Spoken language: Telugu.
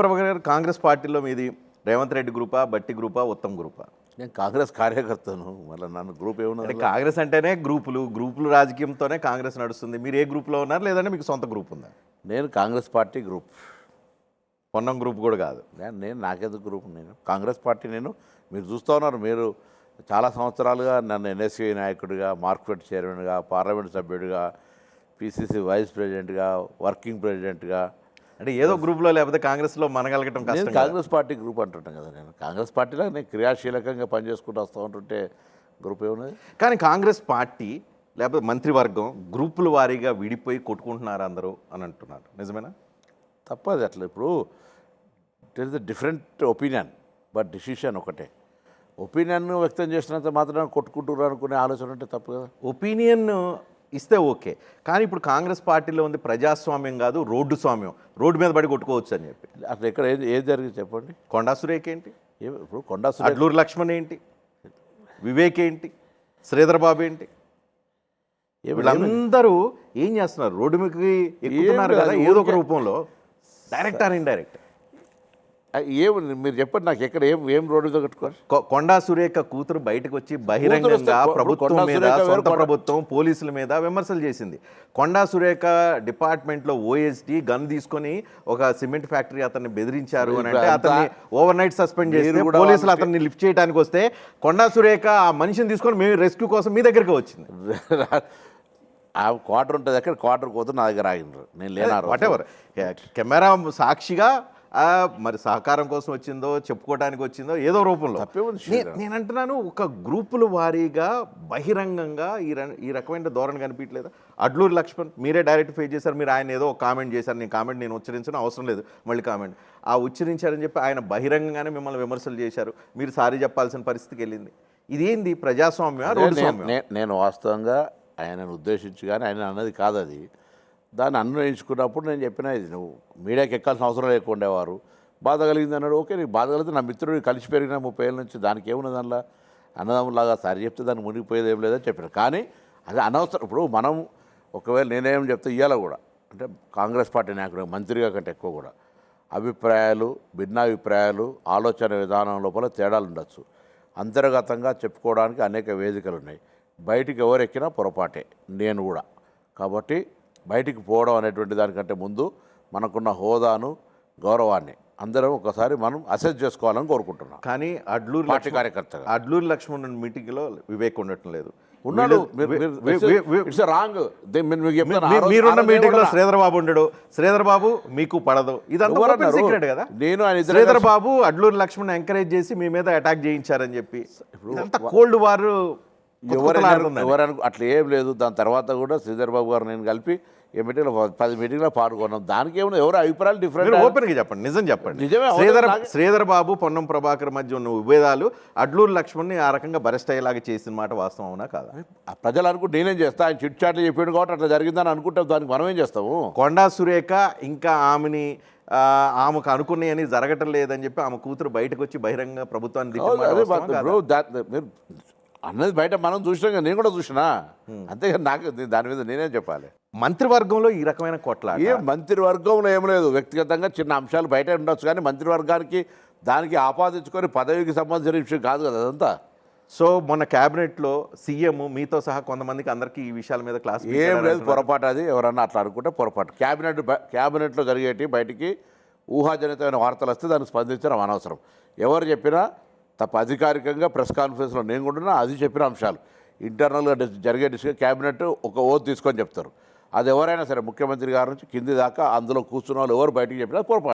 ప్రభాకర్ గారు కాంగ్రెస్ పార్టీలో మీది రేవంత్ రెడ్డి గ్రూపా బట్టి గ్రూపా ఉత్తమ్ గ్రూపా? నేను కాంగ్రెస్ కార్యకర్తను. మళ్ళీ నన్ను గ్రూప్ అంటే ఏమన్నా కాంగ్రెస్ అంటేనే గ్రూపులు. గ్రూపులు రాజకీయంతోనే కాంగ్రెస్ నడుస్తుంది. మీరు ఏ గ్రూప్లో ఉన్నారు? లేదంటే మీకు సొంత గ్రూప్ ఉందా? నేను Congress party group. Ponnam group కూడా కాదు. నేను నేను నాకెందుకు గ్రూప్? నేను కాంగ్రెస్ పార్టీ నేను. మీరు చూస్తూ ఉన్నారు. మీరు చాలా సంవత్సరాలుగా నన్ను ఎన్ఎస్సీ నాయకుడిగా మార్కెట్ చైర్మన్గా పార్లమెంట్ సభ్యుడిగా పిసిసి వైస్ ప్రెసిడెంట్గా వర్కింగ్ ప్రెసిడెంట్గా అంటే ఏదో గ్రూప్లో లేకపోతే కాంగ్రెస్లో మనగలగటం కష్టం కదా. కాంగ్రెస్ పార్టీ గ్రూప్ అంటుంటాను కదా నేను. కాంగ్రెస్ పార్టీలో నేను క్రియాశీలకంగా పనిచేసుకుంటూ వస్తూ ఉంటుంటే గ్రూప్ ఏమున్నది? కానీ కాంగ్రెస్ పార్టీ లేకపోతే మంత్రివర్గం గ్రూపుల వారీగా విడిపోయి కొట్టుకుంటున్నారు అందరూ అని అంటున్నారు. నిజమేనా? తప్పది అట్లా ఇప్పుడు. It is the different opinion but decision ఒకటే. ఒపీనియన్ వ్యక్తం చేసినంత మాత్రం కొట్టుకుంటున్నారు అనుకునే ఆలోచన ఉంటే తప్పు కదా. ఒపీనియన్ ఇస్తే ఓకే. కానీ ఇప్పుడు కాంగ్రెస్ పార్టీలో ఉంది ప్రజాస్వామ్యం కాదు రోడ్డు స్వామ్యం. రోడ్డు మీద పడి కొట్టుకోవచ్చు అని చెప్పి. అట్లా ఎక్కడ ఏది ఏది జరిగింది చెప్పండి? కొండా సురేఖ ఏంటి? ఇప్పుడు కొండా అడ్లూరు లక్ష్మణ్ ఏంటి? వివేక్ ఏంటి? శ్రీధర్ బాబు ఏంటి? వీళ్ళందరూ ఏం చేస్తున్నారు? రోడ్డు ఎక్కుతున్నారు కదా లేదు, ఏదో ఒక రూపంలో. డైరెక్ట్ ఆర్ ఇండైరెక్ట్ ఏమి మీరు చెప్పండి నాకు ఎక్కడ ఏం ఏం రోడ్డు కట్టుకోవాలి? కొండా సురేఖ కూతురు బయటకు వచ్చి బహిరంగంగా ప్రభుత్వం మీద సొంత ప్రభుత్వం పోలీసుల మీద విమర్శలు చేసింది. కొండా సురేఖ డిపార్ట్మెంట్లో ఓఎస్టీ గన్ తీసుకొని ఒక సిమెంట్ ఫ్యాక్టరీ అతన్ని బెదిరించారు అని అంటే అంతా- అతన్ని ఓవర్ నైట్ సస్పెండ్ కూడా పోలీసులు అతన్ని లిఫ్ట్ చేయడానికి వస్తే కొండా సురేఖ ఆ మనిషిని తీసుకొని మేము రెస్క్యూ కోసం మీ దగ్గరికి వచ్చింది. ఆ క్వార్టర్ ఉంటుంది అక్కడ క్వార్టర్ పోతే నా దగ్గర ఆగినారు నేను లేనా వాట్ ఎవర్ కెమెరా సాక్షిగా మరి సహకారం కోసం వచ్చిందో చెప్పుకోవడానికి వచ్చిందో ఏదో రూపంలో? నేను అంటున్నాను ఒక గ్రూపుల వారీగా బహిరంగంగా ఈ ఈ రకమైన ధోరణి కనిపించలేదా అడ్లూరు లక్ష్మణ్ మీరే డైరెక్ట్ ఫేస్ చేశారు మీరు ఆయన ఏదో కామెంట్ చేశారు నేను కామెంట్ నేను ఉచ్చరించడం అవసరం లేదు మళ్ళీ కామెంట్. ఆ ఉచ్చరించారని చెప్పి ఆయన బహిరంగంగానే మిమ్మల్ని విమర్శలు చేశారు మీరు సారీ చెప్పాల్సిన పరిస్థితికి వెళ్ళింది. ఇదేంది ప్రజాస్వామ్యం నేను వాస్తవంగా ఆయనను ఉద్దేశించి కానీ ఆయన అన్నది కాదు అది దాన్ని అన్వయించుకున్నప్పుడు నేను చెప్పిన ఇది నువ్వు మీడియాకి ఎక్కాల్సిన అవసరం లేకుండేవారు. బాధ కలిగింది అన్నాడు. ఓకే నీకు బాధ కలిగితే నా మిత్రుడు కలిసి పెరిగిన ముప్పై ఏళ్ళ నుంచి దానికి ఏమున్నది అందులో? అన్నదమ్ములాగా సరి చెప్తే దాన్ని మునిగిపోయేది ఏం లేదని చెప్పాడు. కానీ అది అనవసరం. ఇప్పుడు మనం ఒకవేళ నేనేం చెప్తే ఇవాళ కూడా. అంటే కాంగ్రెస్ పార్టీ నాయకుడు మంత్రిగా కంటే ఎక్కువ కూడా. అభిప్రాయాలు భిన్నాభిప్రాయాలు ఆలోచన విధానం లోపల తేడాలు ఉండొచ్చు. అంతర్గతంగా చెప్పుకోవడానికి అనేక వేదికలు ఉన్నాయి. బయటికి ఎవరెక్కినా పొరపాటే. నేను కూడా. కాబట్టి బయటికి పోవడం అనేటువంటి దానికంటే ముందు మనకున్న హోదాను గౌరవాన్ని అందరం ఒకసారి మనం అసెస్ చేసుకోవాలని కోరుకుంటున్నాం. కానీ అడ్లూరు పార్టీ కార్యకర్తగా. అడ్లూరు లక్ష్మణ్ మీటింగ్లో వివేక్ ఉండటం లేదు. ఉన్నాడు. ఇట్స్ రాంగ్ మీరున్న ఆ రోజు మీటింగ్లో ఏమన్నా? శ్రీధర్ బాబు ఉండడు. శ్రీధర్ బాబు మీకు పడదు. ఇదంతా? సీక్రెట్ కదా? నేను ఆయన శ్రీధర్ బాబు అడ్లూరు లక్ష్మణ్ ఎంకరేజ్ చేసి మీ మీద అటాక్ చేయించారని చెప్పి. కోల్డ్ వార్ ఎవరైనా ఎవరైనా అట్లా ఏం లేదు. దాని తర్వాత కూడా శ్రీధర్ బాబు గారు నేను కలిపి ఈ మీటింగ్లో పది మీటింగ్లో పాల్గొన్నాం. దానికి ఏమన్నా ఎవరు అభిప్రాయాలు డిఫరెంట్ ఓపెన్గా చెప్పండి. నిజం చెప్పండి. నిజమే, శ్రీధర్ శ్రీధర్ బాబు పొన్నం ప్రభాకర్ మధ్య ఉన్న విభేదాలు అడ్లూరు లక్ష్మణ్ని ఆ రకంగా బరెస్ట్ అయ్యేలాగా చేసిన మాట వాస్తవం అవునా కాదా? ప్రజలు అనుకుంటే నేనేం చేస్తా? ఆయన చిట్ చాట్లు చెప్పాడు కాబట్టి అట్లా జరిగిందని అనుకుంటాం. దానికి మనం ఏం చేస్తాము? కొండా సురేఖ ఇంకా ఆమెని ఆమెకు అనుకున్నాయని జరగటం లేదని చెప్పి ఆమె కూతురు బయటకు వచ్చి బహిరంగ ప్రభుత్వాన్ని మీరు అన్నది బయట మనం చూసినాం నేను కూడా చూసినా. అంతేగాని నాకు దాని మీద నేనేం చెప్పాలి? మంత్రివర్గంలో ఈ రకమైన కొట్లాట. ఏ మంత్రివర్గంలో ఏం లేదు. వ్యక్తిగతంగా చిన్న అంశాలు బయట ఉండొచ్చు కానీ మంత్రివర్గానికి దానికి ఆపాదించుకొని పదవికి సంబంధించిన విషయం కాదు కదా అదంతా. సో మొన్న cabinet లో సీఎం మీతో సహా కొంతమందికి అందరికీ ఈ విషయాల మీద క్లాస్ ఏం లేదు పొరపాటు అది. ఎవరన్నా అట్లా అనుకుంటే పొరపాటు. క్యాబినెట్ క్యాబినెట్లో జరిగేటి బయటికి ఊహాజనితమైన వార్తలు వస్తే దానికి స్పందించడం అనవసరం. ఎవరు చెప్పినా తప్ప అధికారికంగా ప్రెస్ కాన్ఫరెన్స్లో నేను కూడా అది చెప్పిన అంశాలు. ఇంటర్నల్గా జరిగే డిస్కస్ క్యాబినెట్ ఒక ఓత్ తీసుకొని చెప్తారు. అది ఎవరైనా సరే ముఖ్యమంత్రి గారి నుంచి కింది దాకా అందులో కూర్చున్న వాళ్ళు ఎవరు బయటికి చెప్పినా పొరపాటు.